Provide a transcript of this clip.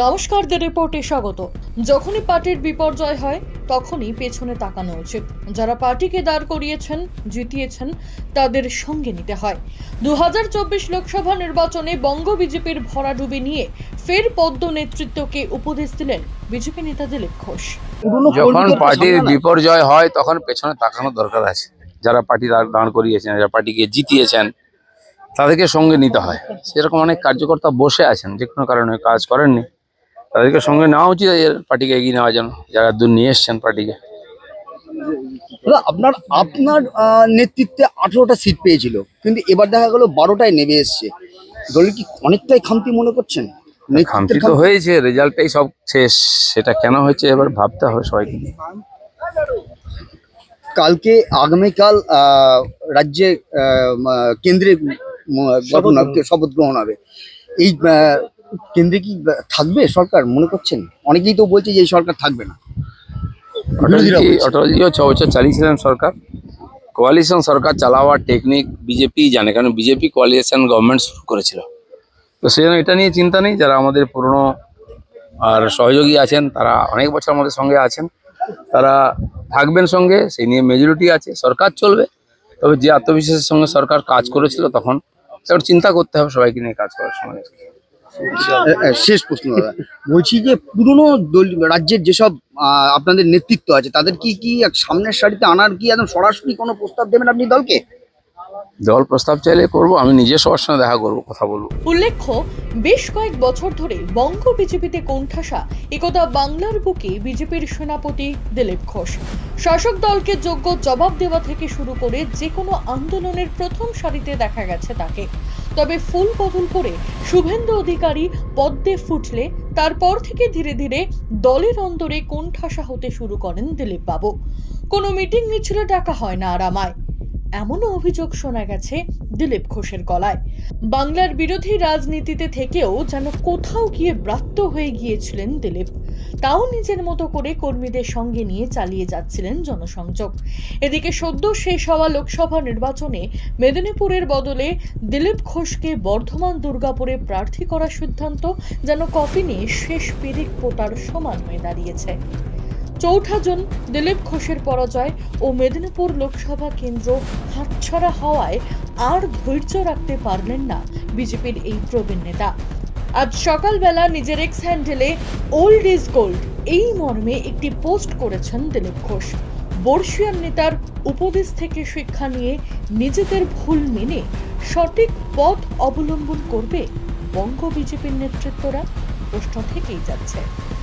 নমস্কার দ্য রিপোর্টে স্বাগত। যখনই পার্টির বিপর্যয় হয় তখনই পেছনে তাকানো উচিত। যারা পার্টিকে দাঁড় করিয়েছেন জিতিয়েছেন তাদের সঙ্গে নিতে হয়। দু লোকসভা নির্বাচনে বঙ্গ বিজেপির ভরাডুবি নিয়ে ফের পদ্ম নেতৃত্বকে উপদেশ দিলেন বিজেপি নেতা দিলীপ ঘোষ। যখন পার্টির বিপর্যয় হয় তখন পেছনে তাকানোর দরকার আছে। যারা পার্টি দাঁড় দাঁড় করিয়েছেন যারা পার্টিকে জিতিয়েছেন তাদেরকে সঙ্গে নিতে হয়। সেরকম অনেক কার্যকর্তা বসে আছেন যে কোনো কারণে কাজ করেননি। তাদেরকে সঙ্গে নেওয়া উচিত এর পার্টিকে এগিয়ে নেওয়ার জন্য। যারা দূর নিয়ে এসছেন পার্টিকে। দাদা, আপনার আপনার নেতৃত্বে আঠেরোটা সিট পেয়েছিল কিন্তু এবার দেখা গেল বারোটায় নেমে এসছে। দলের কি অনেকটাই খামতি মনে করছেন? খামতি তো? হয়েছে রেজাল্টটাই সব শেষ। সেটা কেন হয়েছে এবার ভাবতে হবে সবাইকে কালকে আগামীকাল রাজ্যে কেন্দ্রে শপথ গ্রহণ হবে। এই কেন্দ্রে কি থাকবে সরকার? মনে করছেন? অনেকেই তো বলছে যে এই সরকার থাকবে না। অটলজি। অটলজিও ছ বছর চালিয়েছিলেন সরকার। কোয়ালিশন সরকার চালাওয়ার টেকনিক বিজেপি জানে কারণ বিজেপি কোয়ালিশন গভর্নমেন্ট শুরু করেছিল। তো সেই জন্য এটা নিয়ে চিন্তা নেই যারা আমাদের পুরনো আর সহযোগী আছেন তারা অনেক বছর আমাদের সঙ্গে আছেন। তারা থাকবেন সঙ্গে সেই নিয়ে মেজরিটি আছে। সরকার চলবে তবে যে আত্মবিশ্বাসের সঙ্গে সরকার কাজ করেছিল তখন তখন চিন্তা করতে হবে সবাইকে নিয়ে কাজ করার সময়। শেষ প্রশ্ন, দাদা। বলছি যে পুরনো রাজ্যের যেসব আপনাদের নেতৃত্ব আছে, তাদের কি কি সামনের সারিতে আনার কি একদম সরাসরি কোনো প্রস্তাব দেবেন আপনি দলকে? দল প্রস্তাব চাইলে করব, আমি নিজে সবার সঙ্গে দেখা করব, কথা বলব। উল্লেখ্য, বেশ কয়েক বছর ধরে বঙ্গ বিজেপিতে কোণঠাসা একথা বাংলার বুকে বিজেপির সেনাপতি দিলীপ ঘোষ। শাসক দলকে যোগ্য জবাব দেওয়া থেকে শুরু করে যে কোনো আন্দোলনের প্রথম সারিতে দেখা গেছে তাকে। তবে ফুল বদল করে শুভেন্দু অধিকারী পদ্মে ফুটলে, তারপর থেকে ধীরে ধীরে দলের অন্তরে কোণঠাসা হতে শুরু করেন দিলীপ বাবু কোনো মিটিং মিছিলে ডাকা হয় না আর আমায় এমনও অভিযোগ শোনা গেছে দিলীপ ঘোষের গলায়। বাংলার বিরোধী রাজনীতিতে থেকেও যেন কোথাও গিয়ে ব্রাত্য হয়ে গিয়েছিলেন দিলীপ। তাও নিজের মতো করে কর্মীদের সঙ্গে নিয়ে চালিয়ে যাচ্ছিলেন জনসংযোগ। এদিকে সদ্য শেষ হওয়া লোকসভা নির্বাচনে মেদিনীপুরের বদলে দিলীপ ঘোষকে বর্ধমান দুর্গাপুরে প্রার্থী করার সিদ্ধান্ত যেন কফিনে শেষ পেরেক পোতার সমান হয়ে দাঁড়িয়েছে। চৌঠা জুন দিলীপ ঘোষের পরাজয় ও মেদিনীপুর লোকসভা কেন্দ্র হাতছড়া হওয়ায় আর ধৈর্য রাখতে পারলেন না বিজেপির এই প্রবীণ নেতা। আজ সকালবেলা নিজের এক্স হ্যান্ডেলে ওল্ড ইজ গোল্ড এই মর্মে একটি পোস্ট করেছেন দিলীপ ঘোষ। বর্ষিয়ান নেতার উপদেশ থেকে শিক্ষা নিয়ে নিজেদের ভুল মেনে সঠিক পথ অবলম্বন করবে বঙ্গ বিজেপির নেতৃত্বরা। প্রশ্ন থেকেই যাচ্ছে।